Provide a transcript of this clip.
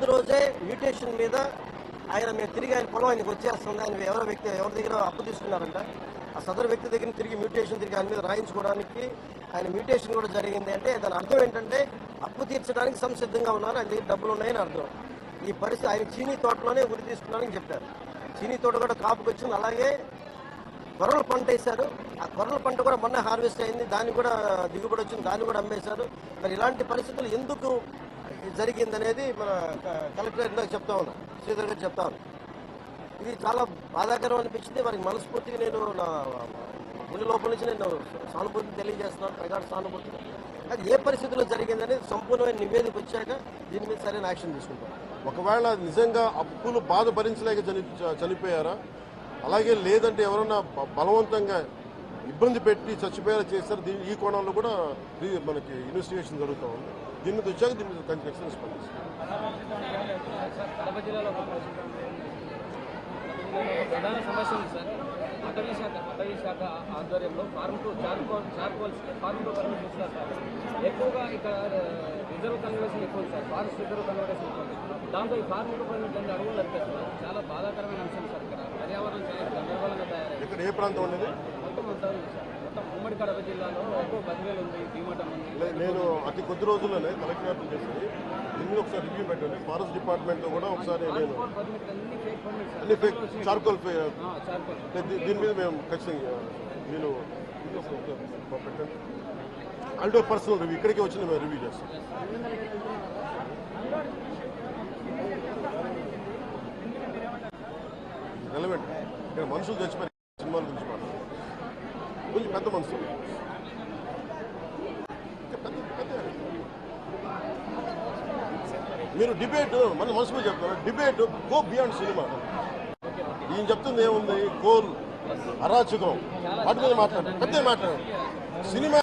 ముందు రోజే మ్యూటేషన్ మీద ఆయన మేము తిరిగి ఆయన పొలం ఆయనకు వచ్చేస్తుంది ఆయన ఎవరో వ్యక్తి ఎవరి దగ్గర అప్పు తీసుకున్నారంట. ఆ సదరు వ్యక్తి దగ్గర తిరిగి మ్యూటేషన్ తిరిగి ఆయన మీద రాయించుకోవడానికి ఆయన మ్యూటేషన్ కూడా జరిగింది అంటే దాని అర్థం ఏంటంటే అప్పు తీర్చడానికి సంసిద్ధంగా ఉన్నారు ఆయన దగ్గర డబ్బులు ఉన్నాయని అర్థం. ఈ పరిస్థితి ఆయన చీనీ తోటలోనే ఉరి తీసుకున్నారని చెప్పారు. చీనీ తోట కూడా కాపుకి వచ్చింది. అలాగే కొర్రలు పంట వేశారు. ఆ కొర్రలు పంట కూడా మొన్న హార్వెస్ట్ అయింది. దాన్ని కూడా దిగుబడి వచ్చింది. దాన్ని కూడా అమ్మేశారు. మరి ఇలాంటి పరిస్థితులు ఎందుకు జరిగిందనేది మన క- కలెక్టర్ ఇందాక చెప్తా ఉన్నాం శ్రీధర్ గారు చెప్తా ఉన్నాం ఇది చాలా బాధాకరం అనిపించింది. మనకి మనస్ఫూర్తిగా నేను నా గుండె లోపల నుంచి నేను సానుభూతిని తెలియజేస్తున్నాను. ప్రగాఢ సానుభూతి అది ఏ పరిస్థితుల్లో జరిగిందనేది సంపూర్ణమైన నివేదిక వచ్చాక దీని మీద సరైన యాక్షన్ తీసుకుంటాం. ఒకవేళ నిజంగా అప్పులు బాధ భరించలేక చని చనిపోయారా? అలాగే లేదంటే ఎవరన్నా బలవంతంగా ఇబ్బంది పెట్టి చచ్చిపోయేలా చేస్తారు. దీని ఈ కోణంలో కూడా మనకి ఇన్వెస్టిగేషన్ జరుగుతూ ఉంది. దీని మీద వచ్చాక దీని మీద స్పందిస్తాం జిల్లాలో ఒక ప్రధాన సమస్య ఉంది సార్ అటవీ శాఖ అటవీ శాఖ ఆధ్వర్యంలో చార్కోల్స్ పర్మిట్ సార్. ఎక్కువగా ఇక్కడ రిజర్వ్ ఎక్కువ సార్. ఫారెస్ట్ రిజర్వ్ ఎక్కువ దాంతో ఈ పర్మిట్ అడుగులు చాలా బాధాకరమైన అంశం సార్ ఇక్కడ. పర్యావరణం చాలా గందరగోళంగా తయారైంది. ఇక్కడ ఏ ప్రాంతం అనేది? నేను అతి కొద్ది రోజుల్లోనే కలెక్టర్ చేసి దీన్ని ఒకసారి రివ్యూ పెట్టండి. ఫారెస్ట్ డిపార్ట్మెంట్ కూడా ఒకసారి నేను అన్ని ఫేక్ చార్కోల్ దీని మీద మేము ఖచ్చితంగా నేను పెట్టండి అంటే పర్సనల్ రివ్యూ ఇక్కడికి వచ్చి మేము రివ్యూ చేస్తాం రెలవెంట్ ఇక్కడ మనుషులు చచ్చిపోయి సినిమాల గురించి కొంచెం పెద్ద మనసు. మీరు డిబేట్ మన మనసులో చెప్తారు? డిబేట్ గో బియాండ్ సినిమా ఈయన చెప్తుంది ఏముంది? కోల్ అరాచకం. వాటి మీద మాట్లాడారు పెద్ద మాట్లాడారు సినిమా